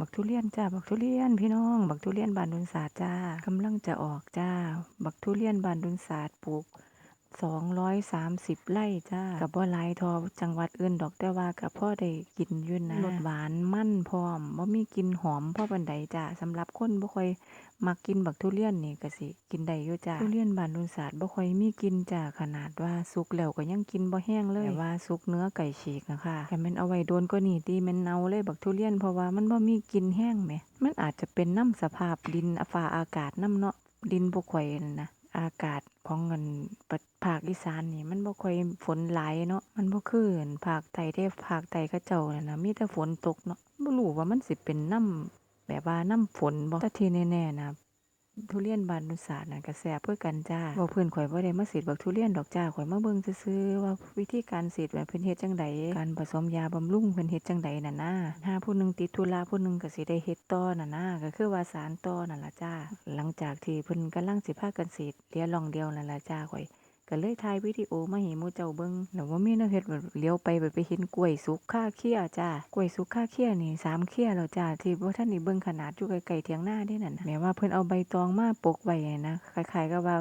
บักทุเรียนจ้าบักทุเรียนพี่น้อง บักทุเรียนบานดุนศาสตร์จ้ากำลังจะออกจ้า บักทุเรียนบานดุนศาสตร์ปลูก สองร้อยสามสิบไร่จ้ากับบ่หลายทอจังหวัดอื่นดอกแต่ว่ากับพ่อได้กินอยืนนะรสหวานมันพร้อมบ่มีกลิ่นหอมพ่อบันไดจ้าสำหรับคนบ่ค่อยมักกินบักทุเรียนนี่ก็สิ กินได้อยู่จ้าทุเรียนบานดุนศาสตร์บ่ค่อยมีกลิ่นจ้าขนาดว่าสุกแล้วก็ยังกินบ่แห้งเลยแต่ว่าสุกเนื้อไก่ฉีกนะคะแต่มันเอาไว้โดนก็นี่ตีมันเน่าเลยบักทุเรียนเพราะว่ามันบ่มีกลิ่นแห้งแหมมันอาจจะเป็นน้ำสภาพดินฟ้าอากาศน้ำเนาะดินบ่ค่อยนั่นนะ อากาศของเงินภาคอีสานนี่ มันบ่ค่อยฝนหลายเนาะมันบ่คืออั่นภาคใต้เด้ภาคใต้เขาเจ้านั่นน่ะมีแต่ฝนตกเนาะบ่รู้ว่ามันสิเป็นน้ำแบบว่าน้ำฝนบ่แต่ที่แน่ๆนะ ทุเรียนบานนุสาน่ะกระแซ่บเพื่อกันจ้าบอกเพื่อนข่อยว่าได้มาสีดบักทุเรียนดอกจ้าข่อยมาเบิ่งซื้อว่าวิธีการสีดแบบเพิ่นเฮ็ดจังใดการผสมยาบำรุงเพิ่นเฮ็ดจังใดน่ะนะถ้าผู้หนึงติดธุระผู้หนึงก็สิได้เฮ็ดต่อน่ะนะก็คือว่าสารต่อนั่นล่ะจ้า หลังจากที่เพิ่นกำลังสิพากันสีดเหลือล่องเดียวนั่นล่ะจ้าข่อย ก็เลยถ่ายวิดีโอมาให้หมู่เจ้าเบิ่งแล้วว่ามีแนวเฮ็ดแบบเลี้ยวไปแบบไปเห็นกล้วยสุกค่าเคี้ยจ้ากล้วยสุกค่าเคี้ยนี่สามเคี้ยแล้วจ้าที่บ่ท่านนี่เบิ่งขนาดอยู่ไกลๆเถียงหน้าได้นั่นน่ะแม้ว่าเพิ่นเอาใบตองมาปกไว้นะคล้ายๆกับว่า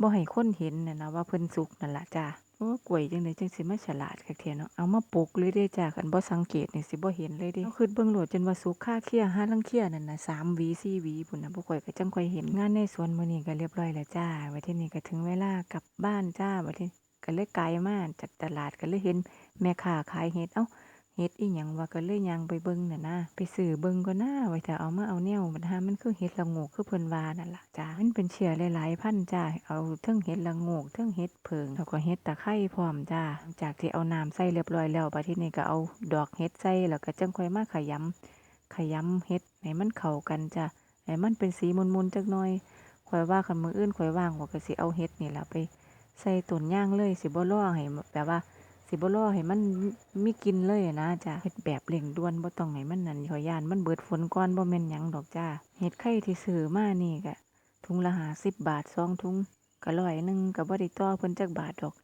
บ่ให้คนเห็นนะนะว่าเพิ่นสุกนั่นล่ะจ้า โอ้กล้วยจังได๋จังสิมาฉลาดคักแท้เนาะเอามาปกเลยเด้จ้าคันบ่สังเกตนี่สิบ่เห็นเลยเด้เอาคือเบิ่งโลดจนว่าสุกค่าเคี้ยห้าลังเคี้ยนั่นน่ะ3หวี4หวีพุ่นน่ะบ่ค่อยก็จังค่อยเห็นงานในสวนมื้อนี้ก็เรียบร้อยแล้วจ้าวันทีนี้ก็ถึงเวลากลับบ้านจ้าบัดนี้ก็เลยไกลมาจากตลาดก็เลยเห็นแม่ค้าขายเห็ดเอ้า เห็ดอีหยังว่าก็เลยย่างไปเบิ่งน่ะนะไปซื้อเบิ่งก็น่าไว้ถ้าเอามาเอาแนวมันหามันคือเห็ดละงกคือเพิ่นว่านั่นล่ะจ้ามันเป็นเชื้อหลายๆพันจ้าเอาเทั้งเห็ดละงกเทั้งเห็ดเพิงแล้วก็เห็ดตะไคร้พร้อมจ้าจากที่เอาน้ำใส่เรียบร้อยแล้วบัดทีนี้ก็เอาดอกเห็ดใส่แล้วก็จังค่อยมาขยำขยำเห็ดให้มันเข้ากันจ้าให้มันเป็นสีมุนๆจักหน่อยข่อยว่าคันมืออื่นข่อยว่างว่าก็สิเอาเห็ดนี่ล่ะไป ใส่ต้นย่างเลยสิบ่รอให้แบบว่า สิบ่รอให้มันมีกินเลยนะจ้ะเฮ็ดแบบเร่งด่วนบ่ต้องให้มันนั่นขอยานมันเบิดฝนก่อนบ่แม่นหยังดอกจ้าเฮ็ดไข่ที่ซื้อมานี่ก็ถุงละ50บบาทสองถุงก็ร้อยหนึงก็บ่ได้ต่อเพิ่นจักบาทดอก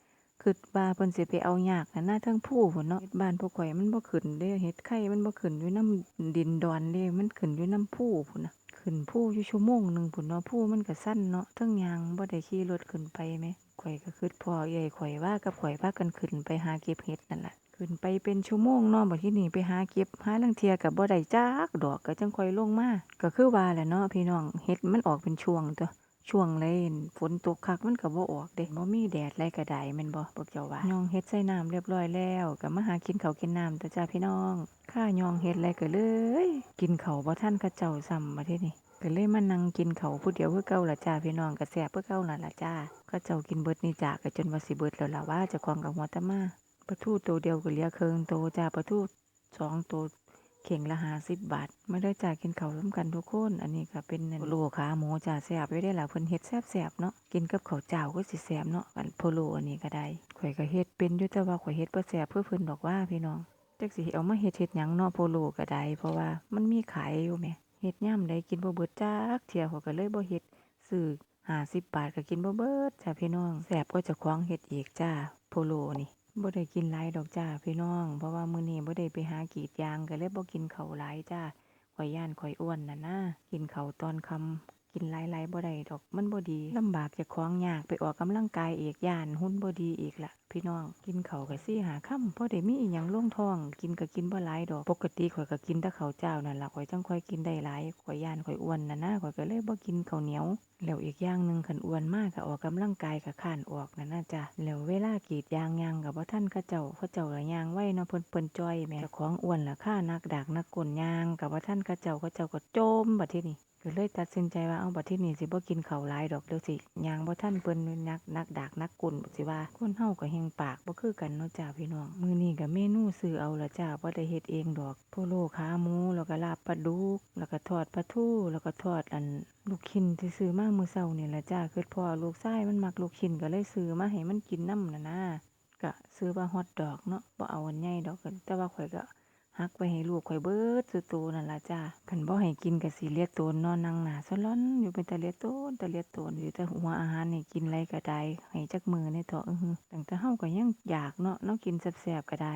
คิดว่าเพิ่นสิไปเอายากนั่นนะเทั้งผู้พุ่นเนาะเฮ็ดบ้านพวกข่อยมันบ่ขึ้นเด้เฮ็ดไข่มันบ่ขึ้นอยู่น้ำดินดอนเด้มันขึ้นอยู่น้ำผู้พุ่นน่ะ ขึ้นผู้อยู่ชั่วโมงหนึ่งผุนเนาะผู้มันก็สั้นเนาะทั้งยางบ่ได้ขี่รถขึ้นไปแหมข่อยก็คิดพ่อใหญ่ข่อยว่ากับข่อยว่ากันขึ้นไปหาเก็บเห็ดนั่นแหละขึ้นไปเป็นชั่วโมงเนาะบ่ที่นี่ไปหาเก็บหาลังเทียกับบ่ได้จักดอกก็จังค่อยลงมาก็คือว่าแหละเนาะพี่น้องเห็ดมันออกเป็นช่วงตัว ช่วงเลยฝนตกคักมันก็บ่ออกเด้บ่มีแดดไรก็ไดแม่นบ่พวกเจ้าว่าย่องเฮ็ดใส่น้ำเรียบร้อยแล้วก็มาหากินข้าวกินน้ำตัวจ้าพี่น้องข้าย่องเฮ็ดไรก็เลย กินข้าวบ่ทันเขาเจ้าซ้ำบัดทีนี้ก็เลยมานั่งกินเขาวผู้เดียวเพื่อเก่าละจ้าพี่น้องก็แซ่บเพื่อเก่านั่นละจ้าก็เจ้ากินเบิดนี่จ้าก็จนว่าสิเบิดแล้วล่ะว่าจะคลองกับหัวตะมาปลาทูตัวเดียวก็เลือเคิงโตจ้าปลาทูสองตัว เข่งละห้าสิบบาทไม่ได้จ่ายกินเขาร่วมกันทุกคน อันนี้ก็เป็นโลขาหมูจ้าแซบไว้ได้ล่ะเพิ่นเฮ็ดแซ่บๆเนาะกินกับข้าวเจ้าก็สิแซ่บเนาะอันโพโลอันนี้ก็ได้ข่อยก็เฮ็ดเป็นอยู่แต่ว่าข่อยเฮ็ดบ่แซ่บเพื่อเพิ่นดอกว่าพี่น้องจักสิเอามาเฮ็ดเฮ็ดหยังเนาะโพโลก็ได้เพราะว่ามันมีขายอยู่แหมเฮ็ดย่ำใดกินบ่เบิดจักเที่ยเขาก็เลยบ่เฮ็ดซื้อ50บาทก็กินบ่เบิดจ้าพี่น้องแซ่บก็จะคว้างเฮ็ดอีกจ้าโพโลนี่ บ่ได้กินหลายดอกจ้าพี่น้อง เพราะว่ามื้อนี้บ่ได้ไปหากรีดยางก็เลยบ่กินข้าวหลายจ้าข่อยย่านข่อยอ้วนน่ะนะกินข้าวตอนค่ำกินหลายๆบ่ได้ดอกมันบ่ดีลำบากจะคล้องยากไปออกกำลังกายอีกย่านหุ่นบ่ดีอีกล่ะ พี่น้องกินเขาวก็ซี่หาค่ำพอได้มีอีหยังล่งท้อง กินก็กินบ่หลายดอก ปกติข่อยก็กินแต่ข้าวเจ้านั่นล่ะข่อยจังค่อยกินได้หลายข่อยย่านข่อยอ้วนน่ะนะข่อยก็เลยบ่กินข้าวเหนียวแล้วอีกอย่างหนึ่งคันอ้วนมากก็ออกกำลังกายก็ข้านออกนั่นน่ะจ้ะแล้วเวลากรีดยางยางกับว่าท่านเขาเจ้าเขาเจ้าละยางไว้เนาะเพิ่นเพิ่นจ้อยแม่เจ้าของอ้วนละค่านักดักนักกลยางกับว่าท่านเขาเจ้าเขาเจ้าก็โจมบัดทีนี้ก็เลยตัดสินใจว่าเอาบัดที่นี่สิบ่กินข้าวหลายดอกเดี๋ยวสิยางบ่ท่านเปิ้นนักนักดากนักกุนสิว่าคนเฮาก็แฮงปากบ่คือกันเนาะจ้าพี่น้องมื้อนี้ก็เมนูซื้อเอาละจ้าบ่ได้เฮ็ดเองดอกโพโลขาหมูแล้วก็ลาบปลาดุก แล้วก็ทอดปลาทูแล้วก็ทอดอันลูกชิ้นที่ซื้อมามื้อเช้านี่ละจ้าคือพ่อลูกชายมันมักลูกชิ้นก็เลยซื้อมาให้มันกินนำน่ะนะก็ซื้อว่าฮอทดอกเนาะบ่เอาอันใหญ่ดอกแต่ว่าข่อยก็ ฮักไปให้ลูกข่อยเบิดสุดโตนั่นล่ะจ้าคันบ่ให้กินก็สิเลียโตนนอนนั่งหน้าซะล้อนอยู่เป็นตะเลียโตนตะเลียโตนอยู่แต่หัวอาหารให้กินไรก็ได้ให้จักมือในเถาะอื้อหือตั้งแต่เฮาก็ยังอยากเนาะเนาะกินแซ่บๆก็ได้